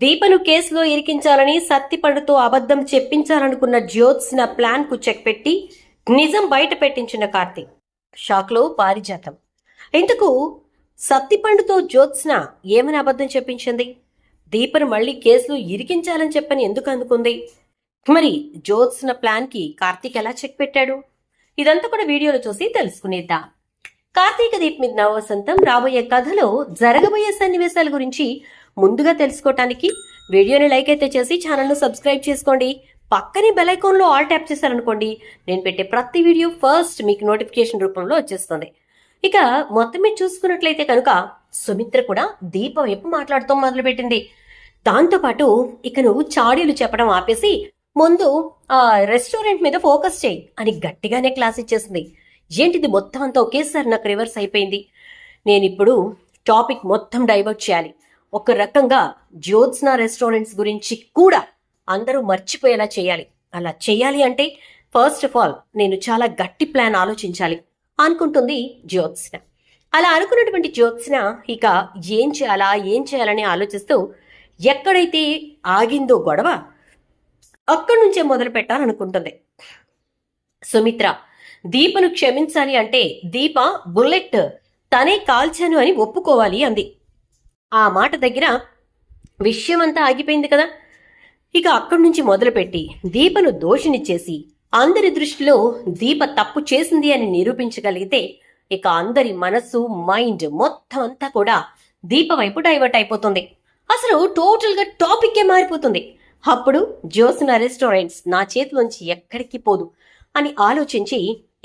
దీపను కేసులో ఇరికించాలని సత్తిపండుతో అబద్ధం చెప్పించాలనుకున్న జ్యోత్స్న ప్లాన్కు చెక్ పెట్టి నిజం బయట పెట్టించిన కార్తీక్. షాక్లో పారిజాతం. ఇంతకు సత్తిపండుతో జ్యోత్స్న ఏమని అబద్ధం చెప్పించింది? దీపను మళ్ళీ కేసులో ఇరికించాలని చెప్పని ఎందుకు అందుకుంది? మరి జ్యోత్స్న ప్లాన్కి కార్తీక్ ఎలా చెక్ పెట్టాడు? ఇదంతా కూడా వీడియోలో చూసి తెలుసుకునేద్దాం. కార్తీక దీప్ మీద నవవసంతం రాబోయే కథలో జరగబోయే సన్నివేశాల గురించి ముందుగా తెలుసుకోవటానికి వీడియోని లైక్ అయితే చేసి ఛానల్ను సబ్స్క్రైబ్ చేసుకోండి. పక్కనే బెల్ ఐకాన్లో ఆల్ ట్యాప్ చేశారనుకోండి నేను పెట్టే ప్రతి వీడియో ఫస్ట్ మీకు నోటిఫికేషన్ రూపంలో వచ్చేస్తుంది. ఇక మొత్తం మీద చూసుకున్నట్లయితే కనుక సుమిత్ర కూడా దీప వైపు మాట్లాడుతూ మొదలుపెట్టింది. దాంతోపాటు ఇక నువ్వు చాడీలు చెప్పడం ఆపేసి ముందు ఆ రెస్టారెంట్ మీద ఫోకస్ చేయి అని గట్టిగానే క్లాస్ ఇచ్చేసింది. ఏంటిది మొత్తం అంతా ఒకేసారి నాకు రివర్స్ అయిపోయింది. నేను ఇప్పుడు టాపిక్ మొత్తం డైవర్ట్ చేయాలి. ఒక రకంగా జ్యోత్స్నా రెస్టారెంట్స్ గురించి కూడా అందరూ మర్చిపోయేలా చేయాలి. అలా చేయాలి అంటే ఫస్ట్ ఆఫ్ ఆల్ నేను చాలా గట్టి ప్లాన్ ఆలోచించాలి అనుకుంటుంది జ్యోత్స్న. అలా అనుకున్నటువంటి జ్యోత్స్న ఇక ఏం చేయాలా ఏం చేయాలని ఆలోచిస్తూ ఎక్కడైతే ఆగిందో గొడవ అక్కడి నుంచే మొదలు పెట్టాలనుకుంటుంది. సుమిత్ర దీపను క్షమించాలి అంటే దీప బుల్లెట్ తనే కాల్చాను అని ఒప్పుకోవాలి అంది. ఆ మాట దగ్గర విషయమంతా ఆగిపోయింది కదా. ఇక అక్కడి నుంచి మొదలుపెట్టి దీపను దోషినిచ్చేసి అందరి దృష్టిలో దీప తప్పు చేసింది అని నిరూపించగలిగితే ఇక అందరి మనస్సు మైండ్ మొత్తం అంతా కూడా దీప వైపు డైవర్ట్ అయిపోతుంది. అసలు టోటల్గా టాపిక్కే మారిపోతుంది. అప్పుడు జ్యోత్స్న రెస్టారెంట్స్ నా చేతిలోంచి ఎక్కడికి పోదు అని ఆలోచించి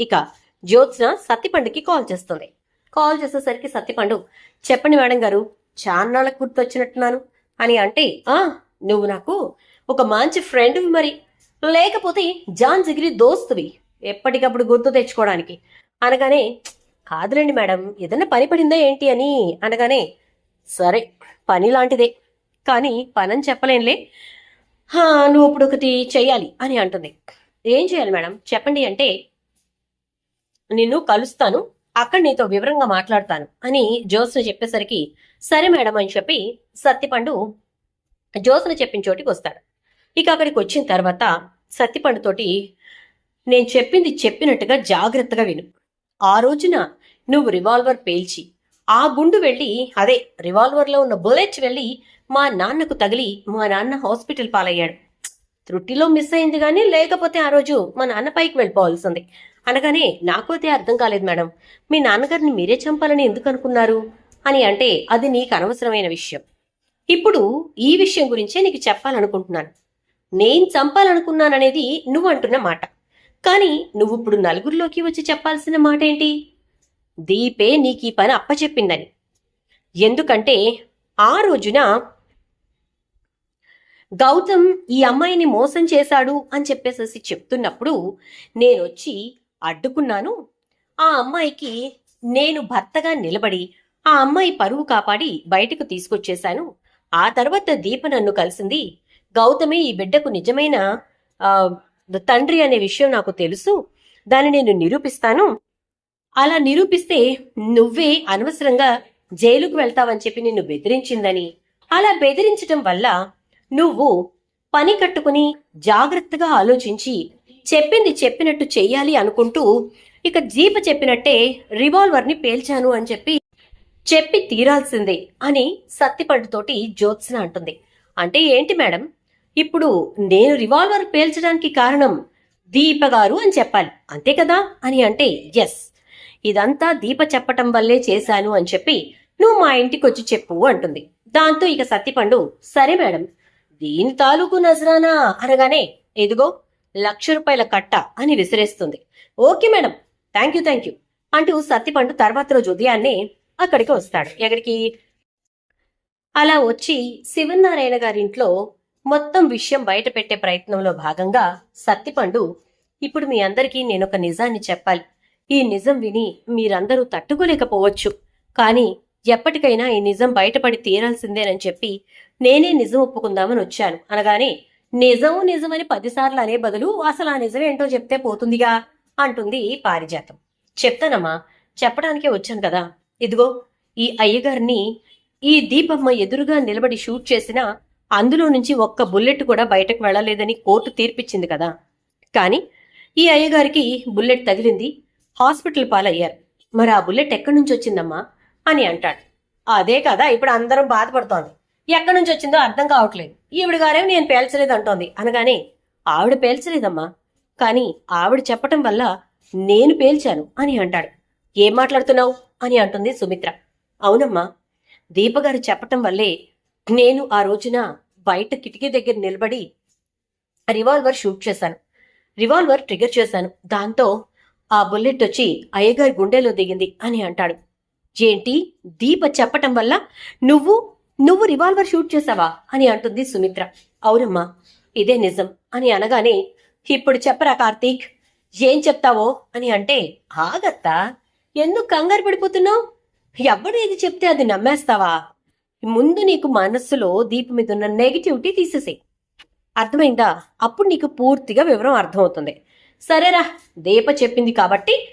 ఇక జ్యోత్స్న సత్తిపండుకి కాల్ చేస్తుంది. కాల్ చేసేసరికి సత్తిపండు చెప్పండి మేడం గారు చాన్నాళ్ళకు గుర్తొచ్చినట్టున్నాను. అని అంటే ఆ నువ్వు నాకు ఒక మంచి ఫ్రెండ్వి మరి. లేకపోతే జాన్ జిగిరి దోస్తువి. ఎప్పటికప్పుడు గుర్తు తెచ్చుకోవడానికి. అనగానే కాదులేండి మేడం ఏదైనా పని పడిందా ఏంటి అని? అనగానే సరే పని లాంటిదే. కానీ పనని చెప్పలేనులే. నువ్వు ఇప్పుడు ఒకటి చెయ్యాలి. అని అంటుంది. ఏం చేయాలి మేడం? చెప్పండి అంటే నిన్ను కలుస్తాను. అక్కడ నీతో వివరంగా మాట్లాడతాను అని జ్యోత్స్న చెప్పేసరికి సరే మేడం అని చెప్పి సత్తిపండు జ్యోత్స్న చెప్పిన చోటికి వస్తాడు. ఇక అక్కడికి వచ్చిన తర్వాత సత్తిపండుతోటి నేను చెప్పింది చెప్పినట్టుగా జాగ్రత్తగా విను. ఆ రోజున నువ్వు రివాల్వర్ పేల్చి ఆ గుండు వెళ్ళి అదే రివాల్వర్లో ఉన్న బుల్లెట్ వెళ్ళి మా నాన్నకు తగిలి మా నాన్న హాస్పిటల్ పాలయ్యాడు. త్రుట్టిలో మిస్ అయింది కానీ లేకపోతే ఆ రోజు మా నాన్న పైకి వెళ్ళిపోవాల్సింది. అనగానే నాకు అదే అర్థం కాలేదు మేడం. మీ నాన్నగారిని మీరే చంపాలని ఎందుకు అనుకున్నారు? అని అంటే అది నీకు అనవసరమైన విషయం. ఇప్పుడు ఈ విషయం గురించే నీకు చెప్పాలనుకుంటున్నాను. నేను చంపాలనుకున్నాననేది నువ్వు అంటున్న మాట. కానీ నువ్వు ఇప్పుడు నలుగురిలోకి వచ్చి చెప్పాల్సిన మాట ఏంటి? దీపే నీకు ఈ పని అప్పచెప్పిందని. ఎందుకంటే ఆ రోజున గౌతమ్ ఈ అమ్మాయిని మోసం చేశాడు అని చెప్పేసేసి చెప్తున్నప్పుడు నేనొచ్చి అడ్డుకున్నాను. ఆ అమ్మాయికి నేను భర్తగా నిలబడి ఆ అమ్మాయి పరువు కాపాడి బయటకు తీసుకొచ్చేశాను. ఆ తర్వాత దీప నన్ను కలిసింది. గౌతమి ఈ బిడ్డకు నిజమైన తండ్రి అనే విషయం నాకు తెలుసు. దాన్ని నేను నిరూపిస్తాను. అలా నిరూపిస్తే నువ్వే అనవసరంగా జైలుకు వెళ్తావని చెప్పి నిన్ను బెదిరించిందని. అలా బెదిరించటం వల్ల నువ్వు పని కట్టుకుని జాగ్రత్తగా ఆలోచించి చెప్పింది చెప్పినట్టు చెయ్యాలి అనుకుంటూ ఇక జీప చెప్పినట్టే రివాల్వర్ని పేల్చాను అని చెప్పి చెప్పి తీరాల్సిందే అని సత్తిపడ్డుతోటి జ్యోత్స్న అంటుంది. అంటే ఏంటి మేడం? ఇప్పుడు నేను రివాల్వర్ పేల్చడానికి కారణం దీప గారు అని చెప్పాలి. అంతే కదా? అని అంటే ఎస్ ఇదంతా దీప చెప్పటం వల్లే చేశాను అని చెప్పి నువ్వు మా ఇంటికి వచ్చి చెప్పు అంటుంది. దాంతో ఇక సత్తిపండు సరే మేడం దీని తాలూకు నజరానా? అనగానే ఎదుగో లక్ష రూపాయల కట్ట అని విసిరేస్తుంది. Okay madam. Thank you thank you. అంటూ సత్తిపండు తర్వాత రోజు ఉదయాన్నే అక్కడికి వస్తాడు. ఎక్కడికి? అలా వచ్చి శివనారాయణ గారింట్లో మొత్తం విషయం బయట పెట్టే ప్రయత్నంలో భాగంగా సత్తిపండు ఇప్పుడు మీ అందరికీ నేను ఒక నిజాన్ని చెప్పాలి. ఈ నిజం విని మీరందరూ తట్టుకోలేకపోవచ్చు. కానీ ఎప్పటికైనా ఈ నిజం బయటపడి తీరాల్సిందేనని చెప్పి నేనే నిజం ఒప్పుకుందామని వచ్చాను. అనగానే నిజం నిజమని పదిసార్లు అనే బదులు అసలు ఆ నిజం ఏంటో చెప్తే పోతుందిగా అంటుంది పారిజాతం. చెప్తానమ్మా చెప్పడానికే వచ్చాను కదా. ఇదిగో ఈ అయ్యగారిని ఈ దీపమ్మ ఎదురుగా నిలబడి షూట్ చేసిన అందులో నుంచి ఒక్క బుల్లెట్ కూడా బయటకు వెళ్ళలేదని కోర్టు తీర్పిచ్చింది కదా. కానీ ఈ అయ్యగారికి బుల్లెట్ తగిలింది హాస్పిటల్ పాలయ్యారు. మరి ఆ బుల్లెట్ ఎక్కడి నుంచి వచ్చిందమ్మా అని అంటాడు. అదే కదా ఇప్పుడు అందరం బాధపడుతోంది. ఎక్కడి నుంచి వచ్చిందో అర్థం కావట్లేదు. ఈవిడ గారేమో నేను పేల్చలేదు అంటోంది. అనగానే ఆవిడ పేల్చలేదమ్మా. కానీ ఆవిడ చెప్పటం వల్ల నేను పేల్చాను అని అంటాడు. ఏం మాట్లాడుతున్నావు? అని అంటుంది సుమిత్ర. అవునమ్మా. దీపగారు చెప్పటం వల్లే నేను ఆ రోజున బయట కిటికీ దగ్గర నిలబడి రివాల్వర్ షూట్ చేశాను. రివాల్వర్ ట్రిగర్ చేశాను. దాంతో ఆ బుల్లెట్ వచ్చి అయ్యగారి గుండెలో దిగింది అని అంటాడు. ఏంటి? దీప చెప్పటం వల్ల నువ్వు నువ్వు రివాల్వర్ షూట్ చేసావా? అని అంటుంది సుమిత్ర. అవునమ్మా ఇదే నిజం అని అనగానే ఇప్పుడు చెప్పరా కార్తీక్ ఏం చెప్తావో? అని అంటే ఆగత్తా ఎందుకు కంగారు పడిపోతున్నావు? ఎవడు ఏది చెప్తే అది నమ్మేస్తావా? ముందు నీకు మనస్సులో దీప మీద ఉన్న నెగిటివిటీ తీసేసేయ్. అర్థమైందా? అప్పుడు నీకు పూర్తిగా వివరం అర్థమవుతుంది. సరేరా దీప చెప్పింది కాబట్టి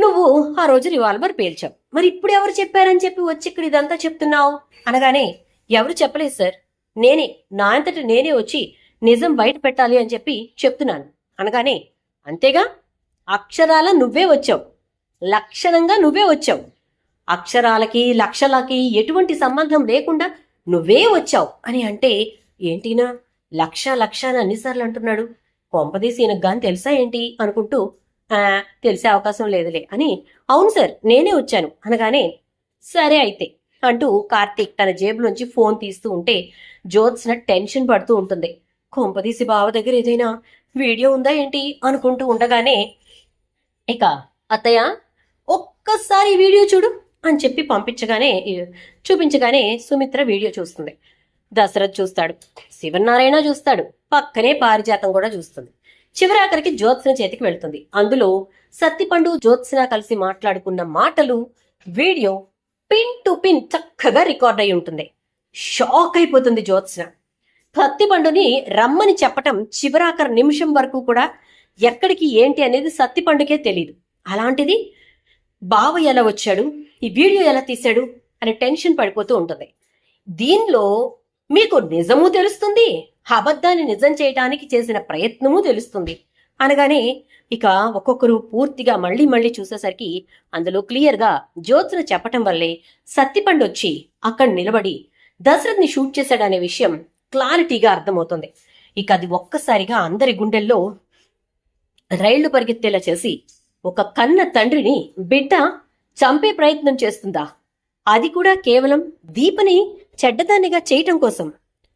నువ్వు ఆ రోజు రివాల్వర్ పేల్చావు. మరి ఇప్పుడు ఎవరు చెప్పారని చెప్పి వచ్చి ఇక్కడ ఇదంతా చెప్తున్నావు? అనగానే ఎవరు చెప్పలేదు సార్. నేనే నా అంతట నేనే వచ్చి నిజం బయట పెట్టాలి అని చెప్పి చెప్తున్నాను. అనగానే అంతేగా? అక్షరాల నువ్వే వచ్చావు. లక్షణంగా నువ్వే వచ్చావు. అక్షరాలకి లక్షలకి ఎటువంటి సంబంధం లేకుండా నువ్వే వచ్చావు. అని అంటే ఏంటినా లక్ష లక్ష అని అన్నిసార్లు అంటున్నాడు. కొంపదీసి ఈయనకు గాని తెలుసా ఏంటి? అనుకుంటూ తెలిసే అవకాశం లేదులే అని అవును సార్ నేనే వచ్చాను అనగానే సరే అయితే అంటూ కార్తీక్ తన జేబులోంచి ఫోన్ తీస్తూ ఉంటే జ్యోత్స్న టెన్షన్ పడుతూ ఉంటుంది. కొంపదీసి బావ దగ్గర ఏదైనా వీడియో ఉందా ఏంటి అనుకుంటూ ఉండగానే ఇక అత్తయ్య ఒక్కసారి వీడియో చూడు అని చెప్పి పంపించగానే చూపించగానే సుమిత్ర వీడియో చూస్తుంది. దశరథ్ చూస్తాడు. శివనారాయణ చూస్తాడు. పక్కనే పారిజాతం కూడా చూస్తుంది. చివరాఖరికి జ్యోత్స్న చేతికి వెళ్తుంది. అందులో సత్తిపండు జ్యోత్స్న కలిసి మాట్లాడుకున్న మాటలు వీడియో పిన్ టు పిన్ చక్కగా రికార్డ్ అయి ఉంటుంది. షాక్ అయిపోతుంది జ్యోత్స్న. సత్తిపండుని రమ్మని చెప్పటం చివరాఖరి నిమిషం వరకు కూడా ఎక్కడికి ఏంటి అనేది సత్తిపండుకే తెలియదు అలాంటిది బావ ఎలా వచ్చాడు? ఈ వీడియో ఎలా తీశాడు? అని టెన్షన్ పడిపోతూ ఉంటుంది. దీనిలో మీకు నిజము తెలుస్తుంది? అబద్ధాన్ని నిజం చేయటానికి చేసిన ప్రయత్నము తెలుస్తుంది. అనగానే ఇక ఒక్కొక్కరు పూర్తిగా మళ్ళీ మళ్ళీ చూసేసరికి అందులో క్లియర్గా జ్యోత్స్న చెప్పటం వల్లే సత్తిపండు వచ్చి అక్కడ నిలబడి దశరథ్ని షూట్ చేశాడనే విషయం క్లారిటీగా అర్థమవుతుంది. ఇక అది ఒక్కసారిగా అందరి గుండెల్లో రైళ్ళు పరిగెత్తేలా చేసి ఒక కన్న తండ్రిని బిడ్డ చంపే ప్రయత్నం చేస్తుందా? అది కూడా కేవలం దీపని చెడ్డదానిగా చేయటం కోసం.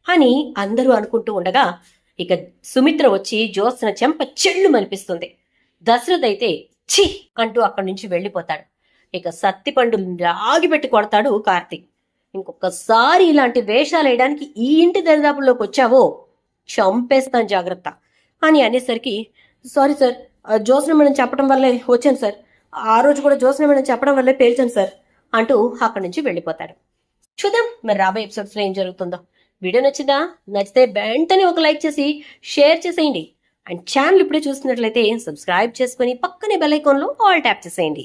అని అందరూ అనుకుంటూ ఉండగా ఇక సుమిత్ర వచ్చి జ్యోత్స్న చెంప చెళ్ళు మనిపిస్తుంది దశరథ్ అయితే ఛీ అంటూ అక్కడి నుంచి వెళ్ళిపోతాడు. ఇక సత్తిపండు లాగిపెట్టి కొడతాడు కార్తీక్. ఇంకొకసారి ఇలాంటి వేషాలు వేయడానికి ఈ ఇంటి దరిదాపుల్లోకి వచ్చావో చంపేస్తాను జాగ్రత్త అని అనేసరికి సారీ సార్ ఆ జ్యోత్స్న మేడం చెప్పడం వల్లే వచ్చాను సార్. ఆ రోజు కూడా జ్యోత్స్న మేడం చెప్పడం వల్లే పేల్చాను సార్ అంటూ అక్కడి నుంచి వెళ్ళిపోతాడు. చూద్దాం మరి రాబోయే ఎపిసోడ్స్లో ఏం జరుగుతుందో. వీడియో నచ్చిందా నచ్చితే వెంటనే ఒక లైక్ చేసి షేర్ చేసేయండి. అండ్ ఛానల్ ఇప్పుడే చూస్తున్నట్లయితే సబ్స్క్రైబ్ చేసుకొని పక్కనే బెల్ ఐకాన్లో ఆల్ ట్యాప్ చేసేయండి.